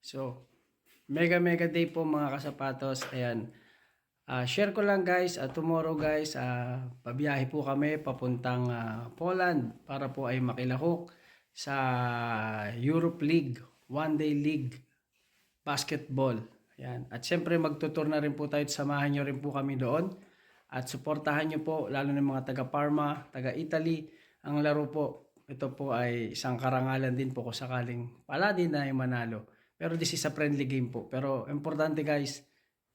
So, mega mega day po mga kasapatos. Ayan. Ah, share ko lang guys, ah, tomorrow guys, ah, pabiyahe po kami papuntang ah, Poland para po ay makilahok sa Europe League, One Day League Basketball. Ayan. At syempre magtutur na rin po tayo samahan nyo rin po kami doon. At suportahan nyo po, lalo ng mga taga Parma, taga Italy, ang laro po. Ito po ay isang karangalan din po kung sakaling pala din ay manalo. Pero this is a friendly game po. Pero importante guys,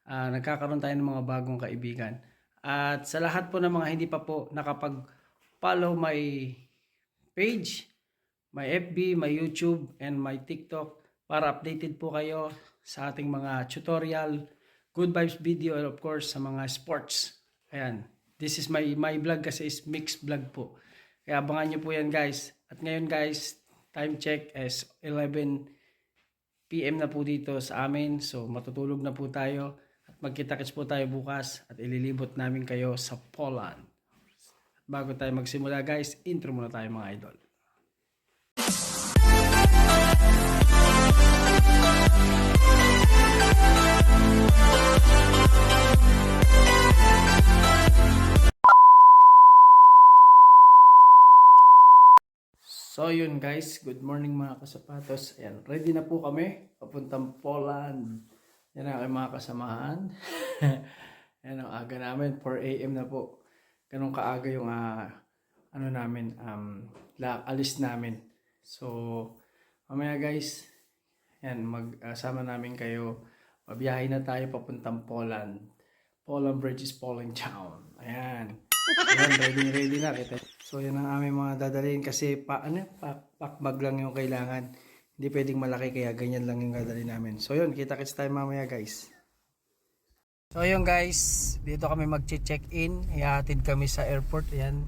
ah, nagkakaroon tayo ng mga bagong kaibigan. At sa lahat po ng mga hindi pa po nakapag-follow my page, my FB, my YouTube, and my TikTok para updated po kayo sa ating mga tutorial, good vibes video, and of course sa mga sports. Ayan. This is my my vlog kasi is mixed vlog po. Kaya abangan nyo po yan guys. At ngayon guys, time check is 11 PM na po dito sa amin. So matutulog na po tayo. At magkita-kits po tayo bukas at ililibot namin kayo sa Poland. At bago tayo magsimula guys, intro muna tayo mga idol. So yun guys, good morning mga kasapatos. Ayan, ready na po kami. Papuntang Poland. Yan ang mga kasamahan. Yan ang aga namin, 4 a.m. na po. Ganun kaaga yung ah, ano namin, um, la, alis namin. So, mamaya guys, yan, magsama namin kayo. Mabiyahe na tayo papuntang Poland. Poland Bridge is Poland Town. Ayan. Ayan, ready, ready na. So, yan ang aming mga dadalhin kasi pa, ano, pack, pack bag lang yung kailangan. Hindi pwedeng malaki kaya ganyan lang yung dadalhin namin. So, yun, kita-kits tayo mamaya guys. So, yun guys, dito kami mag-check-in. Ihatid kami sa airport. Ayan.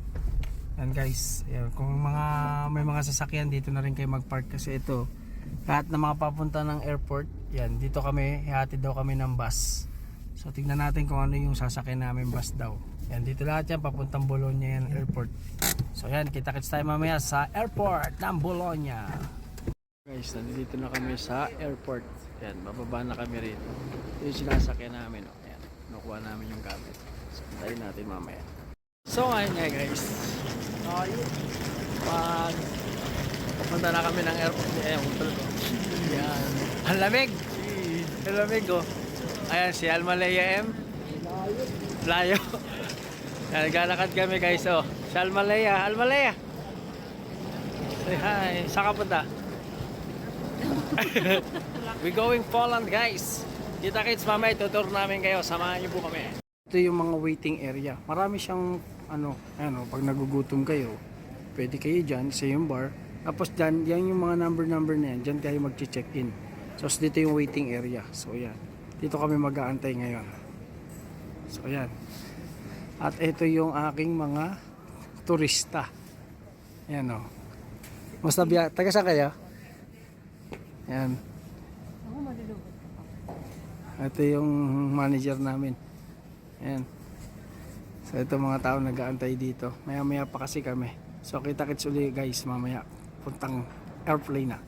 Yan guys. Ayan. Kung mga, may mga sasakyan, dito na rin kayo mag-park kasi ito. Lahat na mga papunta ng airport, yan, dito kami, ihatid daw kami ng bus. So, tignan natin kung ano yung sasakyan namin bus daw. Yan, dito lahat yan, papuntang Bologna yan, airport. So, yan, kita-kits tayo mamaya sa airport ng Bologna. Guys, nandito na kami sa airport. Yan, bababa na kami rito. Ito yung sinasakyan namin. Oh. Yan, nakuha namin yung gamit. So, tayo natin mamaya. So, ayun nga guys. Ayun. Pag papunta na kami ng airport. Ayan, utol ko. Yan. Ang lamig. Ang lamig oh. Ayan, si Almalaya M. Layo. Naglalakad kami guys oh. Si Almalaya. Almalaya. Say hi. Saan ka punta? We going Poland guys. Kita kits mamaya tutur namin kayo. Samahan niyo po kami. Ito yung mga waiting area. Marami siyang ano, ano, pag nagugutom kayo, pwede kayo dyan sa yung bar. Tapos dyan, yan yung mga number-number na yan. Dyan kayo mag-check-in. So, dito yung waiting area. So, yan. Dito kami mag-aantay ngayon. So, yan. At ito yung aking mga turista. Yan o. Musta biya? Taga saan kayo? Yan. Ito yung manager namin. Yan. So ito mga tao nag-aantay dito. Maya maya pa kasi kami. So kita kits uli guys mamaya. Puntang airplane na.